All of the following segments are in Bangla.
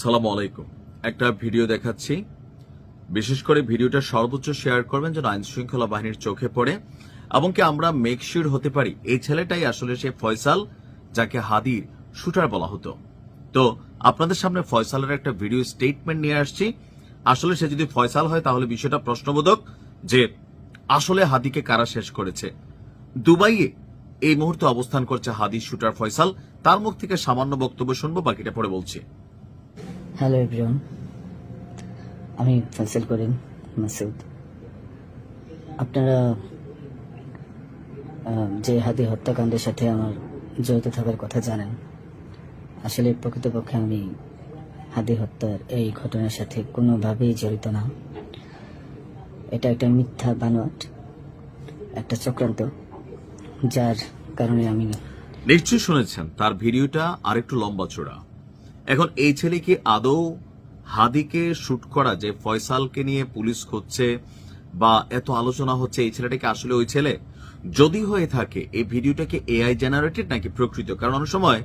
সালাম আলাইকুম। একটা ভিডিও দেখাচ্ছি। বিশেষ করে ভিডিওটা সর্বোচ্চ শেয়ার করবেন যেন আইন শৃঙ্খলা বাহিনীর চোখে পড়ে এবং কি আমরা মেকশিওর হতে পারি। এই ছেলেটাই আসলে সে ফয়সাল, যাকে হাদির শুটার বলা হতো। তো আপনাদের সামনে ফয়সালের একটা ভিডিও স্টেটমেন্ট নিয়ে আসছি। আসলে সে যদি ফয়সাল হয় তাহলে বিষয়টা প্রশ্নবোধক যে আসলে হাদিকে কারা শেষ করেছে? দুবাইয়ে এই মুহূর্তে অবস্থান করছে হাদি শুটার ফয়সাল। তার মুখ থেকে সামান্য বক্তব্য শুনব, বাকিটা পরে বলছি। হ্যালো এভরিওয়ান আমি ফয়সাল করিম মাসুদ আপনারা যে হাদি হত্যাকাণ্ডের সাথে আমার জড়িত থাকার কথা জানেন, আসলে প্রকৃতপক্ষে আমি হাদি হত্যার এই ঘটনার সাথে কোনোভাবেই জড়িত না। এটা একটা মিথ্যা বানোয়াট, একটা চক্রান্ত, যার কারণে আমি নিশ্চয়ই শুনেছেন। তার ভিডিওটা আরেকটু লম্বা চূড়া এখন এই ছেলে কি আদৌ হাদিকে শুট করা যে ফয়সালকে নিয়ে পুলিশ খুঁজছে বা এত আলোচনা হচ্ছে এই ছেলেটাকে আসলে ওই ছেলে? যদি হয়ে থাকে, এই ভিডিওটাকে এআই জেনারেটেড নাকি প্রকৃত? কারণ অনেক সময়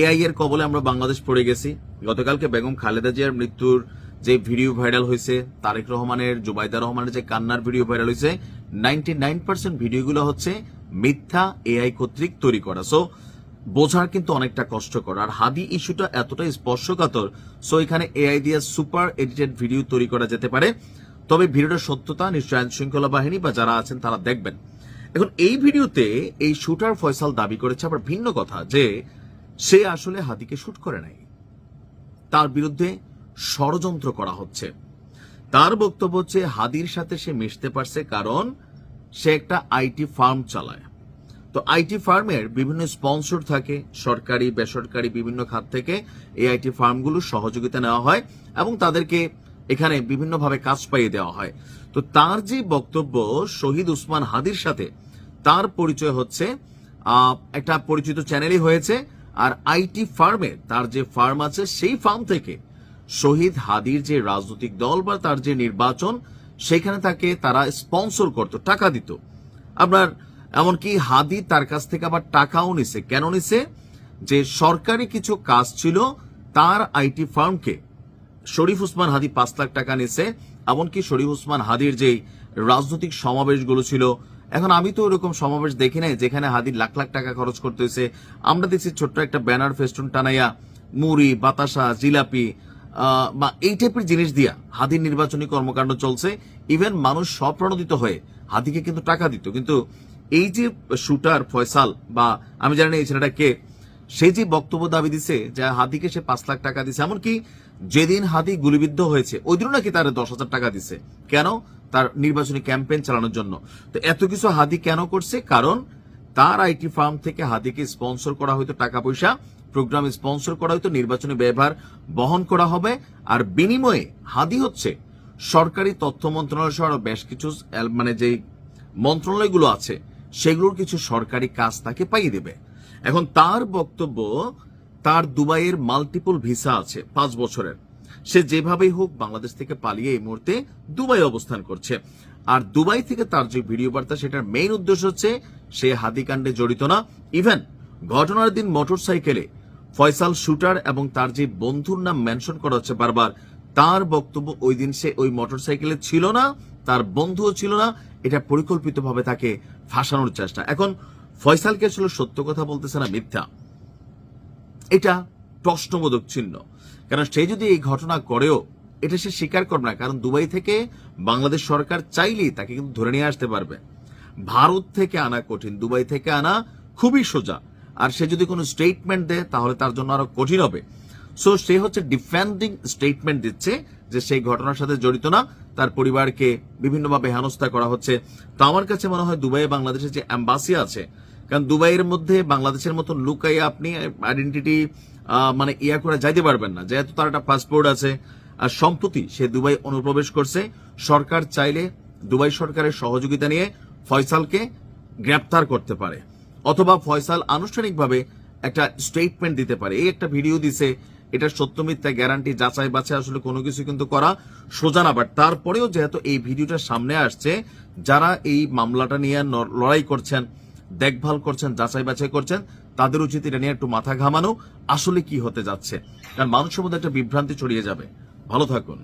এআই এর কবলে আমরা বাংলাদেশ পড়ে গেছি। গতকালকে বেগম খালেদা জিয়ার মৃত্যুর যে ভিডিও ভাইরাল হয়েছে, তারেক রহমানের, জুবাইদা রহমানের যে কান্নার ভিডিও ভাইরাল হয়েছে নাইনটি নাইন পার্সেন্ট ভিডিওগুলো হচ্ছে মিথ্যা এআই কর্তৃক তৈরি করা। সো বোঝার কিন্তু অনেকটা কষ্টকর। আর হাদি ইস্যুটা এতটাই স্পর্শকাতর সো এখানে এআই দিয়ে সুপার এডিটেড ভিডিও তৈরি করা যেতে পারে। তবে ভিডিওটার সত্যতা, নিশ্চয় আইন শৃঙ্খলা বাহিনী বা যারা আছেন তারা দেখবেন। এখন এই ভিডিওতে এই শুটার ফয়সাল দাবি করেছে আবার ভিন্ন কথা, যে সে আসলে হাদিকে শুট করে নাই। তার বিরুদ্ধে ষড়যন্ত্র করা হচ্ছে। তার বক্তব্য হচ্ছে হাদির সাথে সে মিশতে পারছে কারণ সে একটা আইটি ফার্ম চালায়। তো আইটি ফার্মের বিভিন্ন স্পন্সর থাকে, সরকারি, বেসরকারি বিভিন্ন খাত থেকে এই আইটি ফার্মগুলো সহযোগিতা নেওয়া হয় এবং তাদেরকে এখানে বিভিন্নভাবে কাজ পাইয়ে দেওয়া হয়। তো তার যে বক্তব্য শহীদ উসমান হাদির সাথে, তার পরিচয় হচ্ছে একটা পরিচিত চ্যানেলই হয়েছে আর আইটি ফার্মে তার যে ফার্ম আছে সেই ফার্ম থেকে শহীদ হাদির যে রাজনৈতিক দল বা তার যে নির্বাচন, সেখানে তাকে তারা স্পন্সর করত, টাকা দিত। আপনার এমনকি হাদি তার কাছ থেকে আবার টাকাও নিছে। কেন নিছে? যে সরকারি কিছু কাজ ছিল, তার আইটি ফার্মকে। শরীফ উসমান হাদি পাঁচ লাখ টাকা নিছে, এমনকি শরীফ উসমান হাদির যে রাজনৈতিক সমাবেশগুলো ছিল, এখন আমি তো ওরকম সমাবেশ দেখি নাই, যেখানে হাদির লাখ লাখ টাকা খরচ করতে হয়েছে। আমরা দেখছি ছোট্ট একটা ব্যানার, ফেস্টুন টানাইয়া, মুড়ি, বাতাসা, জিলাপি বা এই টাইপের জিনিস দিয়া হাদির নির্বাচনী কর্মকাণ্ড চলছে। ইভেন মানুষ স্বপ্রণোদিত হয়ে হাদিকে কিন্তু টাকা দিত। কিন্তু এই যে শুটার ফয়সাল বা আমি জানি এই ছেলেটা কে, সে যে বক্তব্য দাবি দিছে যে হাদিকে সে পাঁচ লাখ টাকা দিছে, এমনকি যেদিন হাদি গুলিবিদ্ধ হয়েছে, ওই দিনও নাকি তার দশ হাজার টাকা দিছে। কেন? তার নির্বাচনী ক্যাম্পেইন চালানোর জন্য। তো এত কিছু হাদি কেন করছে? কারণ তার আইটি ফার্ম থেকে হাদিকে স্পন্সর করা হয়তো টাকা পয়সা, প্রোগ্রাম স্পন্সর করা হয়তো নির্বাচনী ব্যবহার বহন করা হবে, আর বিনিময়ে হাদি হচ্ছে সরকারি তথ্য মন্ত্রণালয় সহ বেশ কিছু মানে যে মন্ত্রণালয়গুলো আছে সেগুলোর কিছু সরকারি কাজ তাকে পাইয়ে দেবে। এখন তার বক্তব্য, তার দুবাইয়ের মাল্টিপল ভিসা আছে, পাঁচ বছরের। সে যেভাবেই হোক বাংলাদেশ থেকে পালিয়ে এই মুহূর্তে দুবাই অবস্থান করছে। আর দুবাই থেকে তার যে ভিডিও বার্তা, সেটার মেইন উদ্দেশ্য হচ্ছে সে হাদিকাণ্ডে জড়িত না। ইভেন ঘটনার দিন মোটরসাইকেলে ফয়সাল শুটার এবং তার যে বন্ধুর নাম মেনশন করা হচ্ছে বারবার, তার বক্তব্য ওই দিন সে ওই মোটরসাইকেলে ছিল না, তার বন্ধুও ছিল না এটা পরিকল্পিতভাবে তাকে ফাঁসানোর চেষ্টা। এখন ফয়সালকে আসলে সত্য কথা বলতেছে না মিথ্যা। এটা প্রশ্নবোধক চিহ্ন। কারণ সে যদি এই ঘটনা করেও এটা সে স্বীকার করবে না, কারণ দুবাই থেকে বাংলাদেশ সরকার চাইলেই তাকে কিন্তু ধরে নিয়ে আসতে পারবে। ভারত থেকে আনা কঠিন, দুবাই থেকে আনা খুবই সোজা। আর সে যদি কোনো স্টেটমেন্ট দেয়, তাহলে তার জন্য আরও কঠিন হবে। সো সে হচ্ছে ডিফেন্ডিং স্টেটমেন্ট দিচ্ছে যে সেই ঘটনার সাথে জড়িত না। তার পরিবারকে বিভিন্নভাবে হেনস্থা করা হচ্ছে। তো আমার কাছে মনে হয় দুবাইয়ে বাংলাদেশের যে অ্যাম্বাসি আছে, কারণ দুবাইয়ের মধ্যে বাংলাদেশের মতো লুকাই আপনি আইডেন্টিটি মানে ইয়া করে যাইতে পারবেন না। যেহেতু তার একটা পাসপোর্ট আছে, আর সম্প্রতি সে দুবাই অনুপ্রবেশ করছে। সরকার চাইলে দুবাই সরকারের সহযোগিতা নিয়ে ফয়সালকে গ্রেপ্তার করতে পারে, অথবা ফয়সাল আনুষ্ঠানিকভাবে একটা স্টেটমেন্ট দিতে পারে। এই একটা ভিডিও দিছে এটা সত্য মিথ্যা গ্যারান্টি যাচাই বাছাই আসলে কোনো কিছু কিন্তু করা সোজা না বাট তারপরেও যেহেতু এই ভিডিওটা সামনে আসছে, যারা এই মামলাটা নিয়ে লড়াই করছেন, দেখভাল করছেন, যাচাই বাছাই করছেন, তাদের উচিত এটা নিয়ে একটু মাথা ঘামানো, আসলে কি হতে যাচ্ছে? কারণ মানুষের মধ্যে একটা বিভ্রান্তি ছড়িয়ে যাবে। ভালো থাকুন।